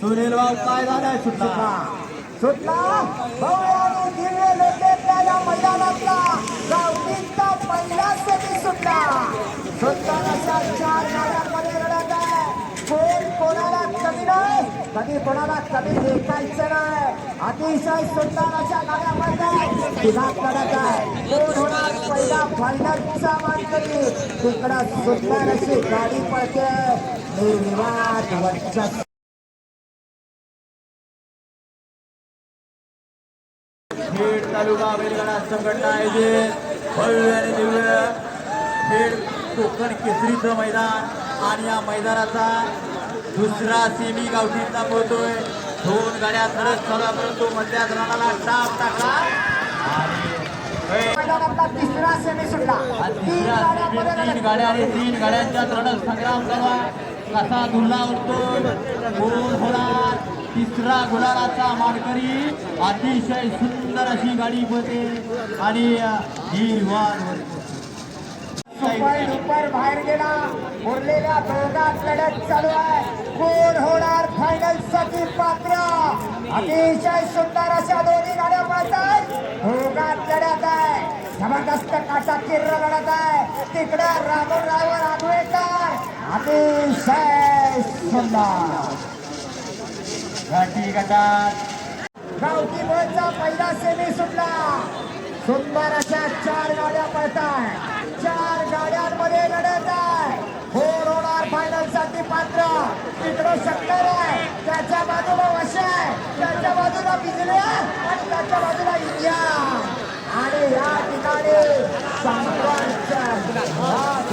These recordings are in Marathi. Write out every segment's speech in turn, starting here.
सुनील भाऊ काय झालंय? सुटला. सुटला. भाऊ आणि दिव्य मैदानातला पहिला सेमी सुटला. सुटताना चार लढत आहे. कोण कोणाला कमी नाही? कधी कोणाला कमी देखायचं नाही. अतिशय सुंदर अशा गाड्या पडतात तिघात लढत आहे. कोण होणार पहिला फायनलचा मानकरी? तिकडं सुंदर अशी गाडी पडते निर्विवाद वर्चस्व तालुका बैलगाडा संघटना आयोजित भव्य आणि दिव्य खेड कोकण केसरीचं मैदान आणि या मैदानाचा दुसरा सेमी गावठीचा पोहतोय दोन गाड्या सरस चालू परंतु मधल्या रणाला टाप टाकला. तिसरा सेमी सुटला. तीन गाड्या सेमीत तीन गाड्या आणि तीन गाड्यांच्या रणच संग्राम झाला. कसा दुल्ला उठतो होणार? तिसरा गुलालाचा मानकरी. अतिशय सुंदर अशी गाडी होते आणि निर्वाण सुपर बाहेर गेला. उरलेल्या दोघात लढत चालू आहे. कोण होणार फायनलसाठी पात्र? अतिशय सुंदर अशा दोन्ही गाड्या पाहतात दोघात लढत आहे. जबरदस्त काटा किर्र लढत आहे. तिकडे राघव राघवराव राघवेकर अतिशय सुंदर. घाटी गटात. गावठी बोलचा पहिला सेमी सुटला. सुंदर अशा चार गाड्या पळताय. चार गाड्यांमध्ये लढत आहे. फोर होणार फायनलसाठी पात्र. तिकडं शक्कर आहे. त्याच्या बाजूला वश आहे. त्याच्या बाजूला बिजली आणि त्याच्या बाजूला इंडिया. आणि या ठिकाणी संघर्ष हात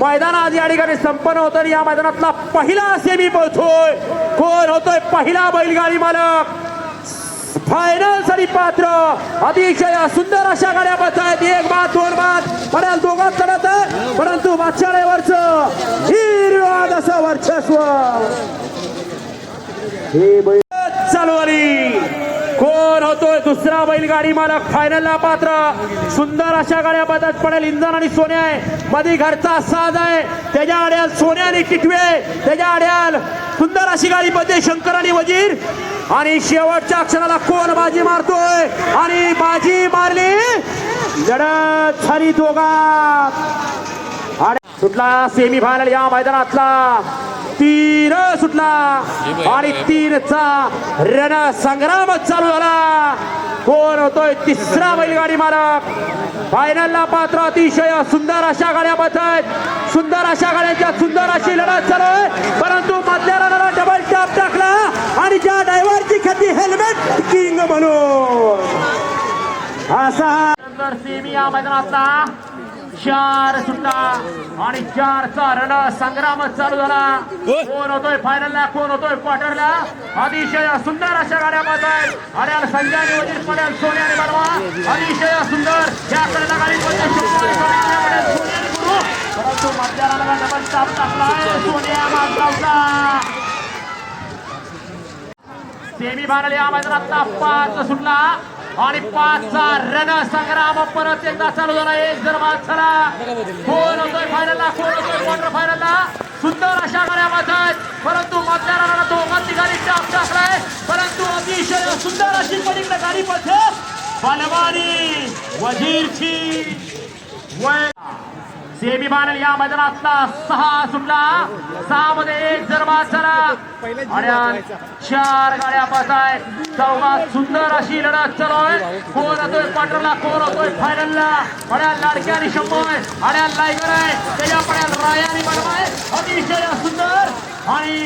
मैदान आज या ठिकाणी संपन्न होतं आणि या मैदानातला पहिला सेमी पोहोचतोय. कोण होतोय? पहिला बैलगाडी मालक. फायनलसाठी पात्र. अतिशय सुंदर अशा गाड्या बस आहेत एक बाद दोन बाद बऱ्याच दोघात चढत परंतु परंतु मागच्यावरच हिरवाद असं वर्चस्व. हे बैल कोण होतोय. दुसरा बैलगाडी मालक फायनलला पात्र. सुंदर अशा गाड्या बदत पडेल. इंधन आणि सोन्या आहे. मध्ये घरचा साज आहे. त्याच्या आड्याल सोन्या आणि टिटवे त्याच्या आड्याल सुंदर अशी गाडी बदे शंकर आणि वजीर. आणि शेवटच्या क्षणाला कोण बाजी मारतोय? आणि बाजी मारली. लढत झाली दोघा आणि सुटला सेमी फायनल या मैदानातला. तीन सुटला आणि तीनचा रण संग्राम चालू झाला. कोण होतोय तिसरा बैलगाडी मालक? फायनलला पात्र अतिशय सुंदर अशा गाड्या बसत सुंदर अशा गाड्यांच्या सुंदर अशी लढत चालू आहे. परंतु मधल्या रणाला डबल टॅप टाकला आणि ज्या ड्रायव्हरची ख्याती हेल्मेट किंग म्हणून. असा. सुंदर सेमी या मैदानातला चार सुट्टा आणि चारचा रण संग्राम चालू झाला. कोण होतोय फायनलला कोण होतोय क्वार्टरला अतिशय सुंदर अशा गाड्या आहेत अड्याल संजय वजीर पड्याल सोन्या आणि बलवा. अतिशय सुंदर. या कडेला गाडी पडते. शुक्रवारी सोन्या आणि पड्याल सोन्या आणि गुरु परंतु मध्याला डबल स्टाफ टाकलाय. सोन्या माजगावचा सेमी फायनल या मैदानातला पाच सुटला आणि पाचचा रण संग्राम परत एकदा चालू झाला. एक जर बाद झाला. कोण होतोय फायनलला कोण होतोय क्वार्टर फायनलला सुंदर अशा गाड्या आहेत परंतु मधल्या रणाला दोघांची गाडी टाप टाकलाय. परंतु अतिशय सुंदर अशी पलीकडे गाडी पडते बलवानी वजीरची वय सेमी फायनल या मैदानातला सहा सुटला. सहा मध्ये एक जर झाला. आणि चार गाड्या पास आहेत चौघात सुंदर अशी लढत चालू आहे कोण होतोय क्वार्टरला कोण होतोय फायनलला पड्या लाडक्या आणि शंभर पड्या लायगर आहे. त्याच्या पड्या राया आणि बनवाय. अतिशय सुंदर आणि